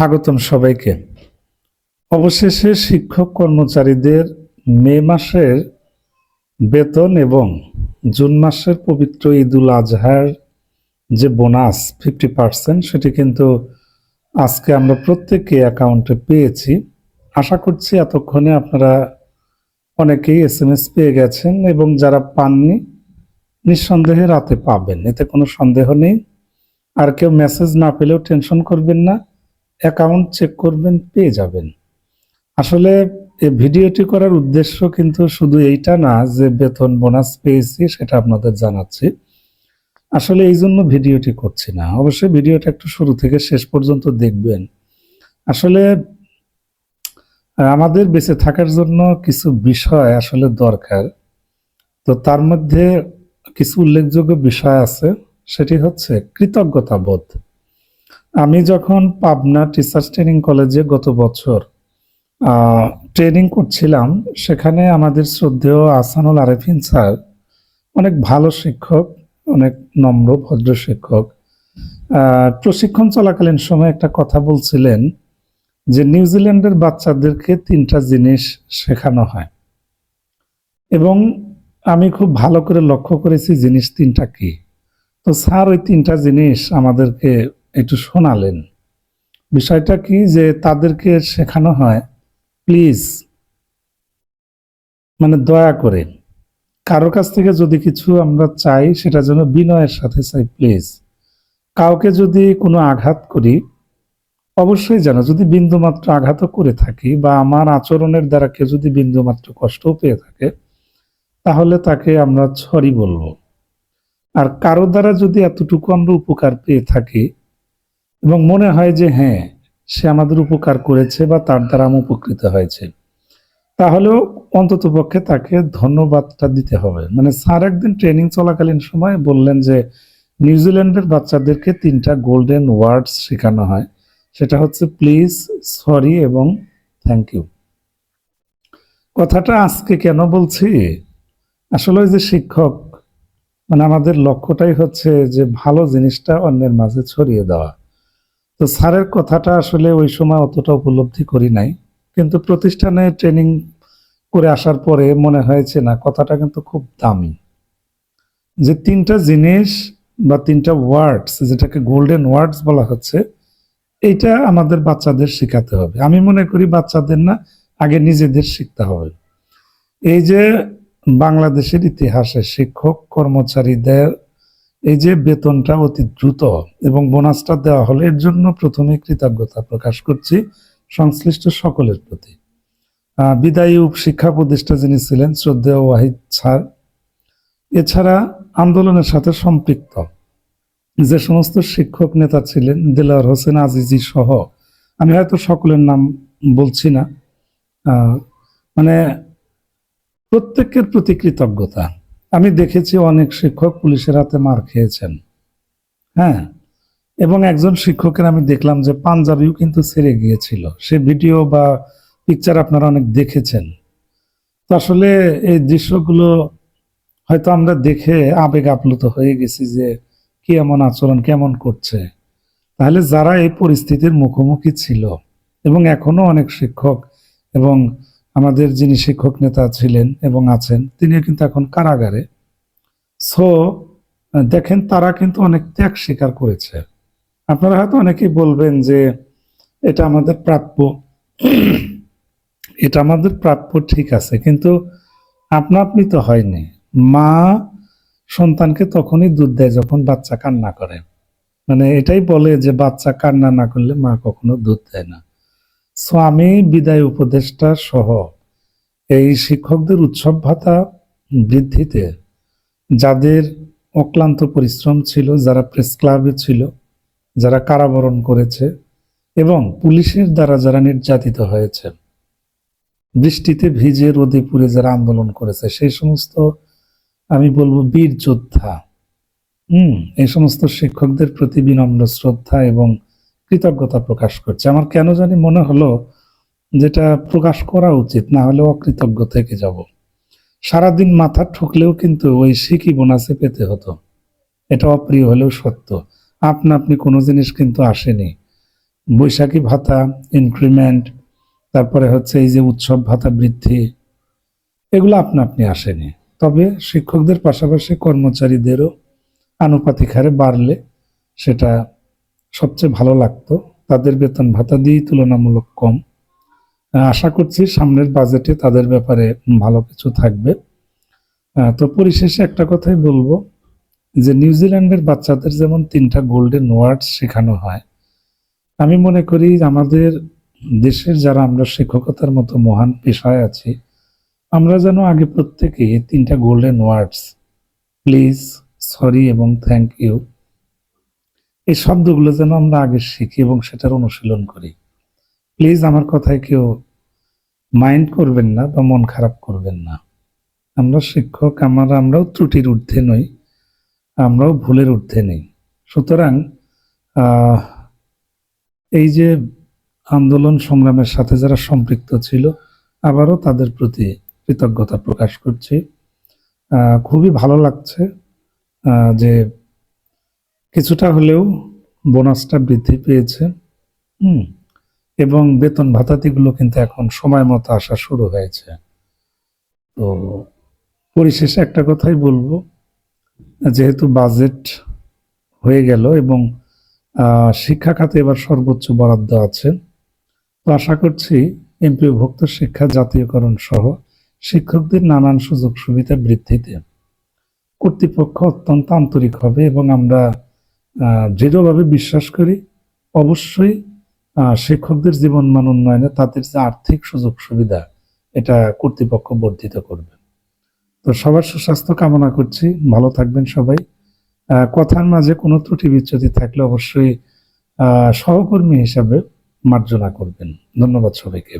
স্বাগতম সবাইকে। অবশেষে শিক্ষক কর্মচারীদের মে মাসের বেতন এবং জুন মাসের পবিত্র ঈদুল আজহার যে বোনাস ফিফটি পার্সেন্ট, সেটি কিন্তু আজকে আমরা প্রত্যেকে অ্যাকাউন্টে পেয়েছি। আশা করছি এতক্ষণে আপনারা অনেকেই এস এম এস পেয়ে গেছেন এবং যারা পাননি, নিঃসন্দেহে রাতে পাবেন। এতে কোনো সন্দেহ নেই। আর কেউ মেসেজ না পেলেও টেনশন করবেন না। অ্যাকাউন্ট চেক করবেন, পেয়ে যাবেন। আসলে এই ভিডিওটি করার উদ্দেশ্য কিন্তু শুধু এইটা না, যে বেতন বোনাস পেয়েছি সেটা আপনাদের জানাচ্ছি। আসলে এই জন্য ভিডিওটি করছি না। অবশ্যই ভিডিওটা একটু শুরু থেকে শেষ পর্যন্ত দেখবেন। আসলে আমাদের বেঁচে থাকার জন্য কিছু বিষয় আসলে দরকার। তো তার মধ্যে কিছু উল্লেখযোগ্য বিষয় আছে। সেটি হচ্ছে কৃতজ্ঞতা বোধ আমি যখন পাবনা টিচার্স ট্রেনিং কলেজে গত বছর ট্রেনিং করছিলাম, সেখানে আমাদের শ্রদ্ধেয় আসানুল আরেফিন স্যার অনেক ভালো শিক্ষক, অনেক নম্র, ভদ্র শিক্ষক। প্রশিক্ষণ চলাকালীন সময় একটা কথা বলছিলেন যে নিউজিল্যান্ডের বাচ্চাদেরকে তিনটা জিনিস শেখানো হয়। এবং আমি খুব ভালো করে লক্ষ্য করেছি জিনিস তিনটা কি। তো স্যার ওই তিনটা জিনিস আমাদেরকে একটু শোনালেন। বিষয়টা কি যে তাদেরকে শেখানো হয় প্লিজ মানে দয়া করে। কারোর কাছ থেকে যদি কিছু আমরা চাই, সেটা যেন বিনয়ের সাথে চাই প্লিজ কাউকে যদি কোনো আঘাত করি, অবশ্যই যেন, যদি বিন্দুমাত্র আঘাতও করে থাকি বা আমার আচরণের দ্বারা কেউ যদি বিন্দুমাত্র কষ্টও পেয়ে থাকে, তাহলে তাকে আমরা সরি বলব। আর কারও দ্বারা যদি এতটুকু আমরা উপকার পেয়ে থাকি এবং মনে হয় যে হ্যাঁ সে আমাদের উপকার করেছে বা তার দ্বারা আমি উপকৃত হয়েছে। তাহলেও অন্তত পক্ষে তাকে ধন্যবাদটা দিতে হবে। মানে স্যার একদিন ট্রেনিং চলাকালীন সময় বললেন যে নিউজিল্যান্ডের বাচ্চাদেরকে তিনটা গোল্ডেন ওয়ার্ডস শেখানো হয়। সেটা হচ্ছে প্লিজ, সরি এবং থ্যাংক ইউ। কথাটা আজকে কেন বলছি? আসলে ওই যে শিক্ষক মানে আমাদের লক্ষ্যটাই হচ্ছে যে ভালো জিনিসটা অন্যের মাঝে ছড়িয়ে দেওয়া। তো স্যারের কথাটা আসলে ওই সময় অতটা উপলব্ধি করি নাই। কিন্তু প্রতিষ্ঠানে ট্রেনিং করে আসার পরে মনে হয়েছে না, কথাটা কিন্তু খুব দামি। যে তিনটা জিনিস বা তিনটা ওয়ার্ডস যেটাকে গোল্ডেন ওয়ার্ডস বলা হচ্ছে, এইটা আমাদের বাচ্চাদের শেখাতে হবে। আমি মনে করি বাচ্চাদের না, আগে নিজেদের শিখতে হবে। এই যে বাংলাদেশের ইতিহাসে শিক্ষক, কর্মচারীদের এই যে বেতনটা অতি দ্রুত এবং বোনাসটা দেওয়া হলো এর জন্য প্রথমে কৃতজ্ঞতা প্রকাশ করছি সংশ্লিষ্ট সকলের প্রতি। বিদায়ী উপশিক্ষা উপদেষ্টা যিনি ছিলেন শ্রদ্ধেয় ওয়াহিদ স্যার, এছাড়া আন্দোলনের সাথে সম্পৃক্ত যে সমস্ত শিক্ষক নেতা ছিলেন দেলাওয়ার হোসেন আজিজি সহ, আমি হয়তো সকলের নাম বলছি না মানে প্রত্যেকের প্রতি কৃতজ্ঞতা। আমি দেখেছি অনেক শিক্ষক পুলিশের হাতে মার খেয়েছেন। হ্যাঁ? এবং একজন শিক্ষকের আমি দেখলাম যে পাঞ্জাবিও কিন্তু ছেড়ে গিয়েছিল। সে ভিডিও বা পিকচার আপনারা অনেক দেখেছেন। তো আসলে এই দৃশ্যগুলো হয়তো আমরা দেখে আবেগ আপ্লুত হয়ে গেছি যে কি এমন আচরণ, কেমন করছে। তাহলে যারা এই পরিস্থিতির মুখোমুখি ছিল এবং এখনও অনেক শিক্ষক এবং আমাদের যিনি শিক্ষক নেতা ছিলেন এবং আছেন, তিনিও কিন্তু এখন কারাগারে। সো দেখেন তারা কিন্তু অনেক ত্যাগ স্বীকার করেছে। আপনারা হয়তো অনেকেই বলবেন যে এটা আমাদের প্রাপ্য। এটা আমাদের প্রাপ্য ঠিক আছে, কিন্তু আপনা আপনি তো হয়নি। মা সন্তানকে তখনই দুধ দেয় যখন বাচ্চা কান্না করে। মানে এটাই বলে যে বাচ্চা কান্না না করলে মা কখনো দুধ দেয় না। সো আমি বিদায় উপদেষ্টা সহ এই শিক্ষকদের উৎসব ভাতা বৃদ্ধিতে যাদের অক্লান্ত পরিশ্রম ছিল, যারা প্রেস ক্লাবে ছিল, যারা কারাবরণ করেছে এবং পুলিশের দ্বারা যারা নির্যাতিত হয়েছে। বৃষ্টিতে ভিজে রোদে পুড়ে যারা আন্দোলন করেছে, সেই সমস্ত, আমি বলব বীর যোদ্ধা। হুম, এই সমস্ত শিক্ষকদের প্রতি বিনম্র শ্রদ্ধা এবং কৃতজ্ঞতা প্রকাশ করছে। আমার কেন জানি মনে হলো যেটা প্রকাশ করা উচিত, না হলে অকৃতজ্ঞ থেকে যাব। সারাদিন মাথা ঠুকলেও কিন্তু ওই শিখি বোনাসে পেতে হতো। এটা অপ্রিয় হলেও সত্য। আপনা আপনি কোনো জিনিস কিন্তু আসেনি। বৈশাখী ভাতা ইনক্রিমেন্ট তারপরে হচ্ছে এই যে উৎসব ভাতা বৃদ্ধি, এগুলো আপনা আপনি আসেনি। তবে শিক্ষকদের পাশাপাশি কর্মচারীদেরও আনুপাতিক হারে বাড়লে সেটা সবচেয়ে ভালো লাগতো। তাদের বেতন ভাতা দিয়েই তুলনামূলক কম। আশা করছি সামনের বাজেটে তাদের ব্যাপারে ভালো কিছু থাকবে। তো পরিশেষে একটা কথাই বলব যে নিউজিল্যান্ডের বাচ্চাদের যেমন তিনটা গোল্ডেন ওয়ার্ডস শেখানো হয়, আমি মনে করি আমাদের দেশের যারা আমরা শিক্ষকতার মতো মহান পেশায় আছি, আমরা যেন আগে প্রত্যেকে তিনটা গোল্ডেন ওয়ার্ডস, প্লিজ, সরি এবং থ্যাংক ইউ এই শব্দগুলো যেন আমরা আগে শিখি এবং সেটার অনুশীলন করি। প্লিজ আমার কথায় কেউ মাইন্ড করবেন না বা মন খারাপ করবেন না। আমরা শিক্ষক, আমরা, আমরাও ত্রুটির ঊর্ধ্বে নই, আমরাও ভুলের ঊর্ধ্বে নেই। সুতরাং এই যে আন্দোলন সংগ্রামের সাথে যারা সম্পৃক্ত ছিল, আবারও তাদের প্রতি কৃতজ্ঞতা প্রকাশ করছি। খুবই ভালো লাগছে যে কিছুটা হলেও বোনাসটা বৃদ্ধি পেয়েছে, হুম, এবং বেতন ভাতাতিগুলো কিন্তু এখন সময় মতো আসা শুরু হয়েছে। তো পরিশেষে একটা কথাই বলব, যেহেতু বাজেট হয়ে গেল এবং শিক্ষা খাতে এবার সর্বোচ্চ বরাদ্দ আছে, তো আশা করছি এমপিওভুক্ত শিক্ষা জাতীয়করণ সহ শিক্ষকদের নানান সুযোগ সুবিধা বৃদ্ধিতে কর্তৃপক্ষ অত্যন্ত আন্তরিক হবে এবং আমরা দৃঢ়ভাবে বিশ্বাস করি, অবশ্যই শিক্ষকদের জীবনমান উন্নয়নে তাদের যে আর্থিক সুযোগ সুবিধা, এটা কর্তৃপক্ষ বর্ধিত করবে। তো সবার সুস্বাস্থ্য কামনা করছি, ভালো থাকবেন সবাই। কথার মাঝে কোনো ত্রুটি বিচ্যুতি থাকলে অবশ্যই সহকর্মী হিসাবে মার্জনা করবেন। ধন্যবাদ সবাইকে।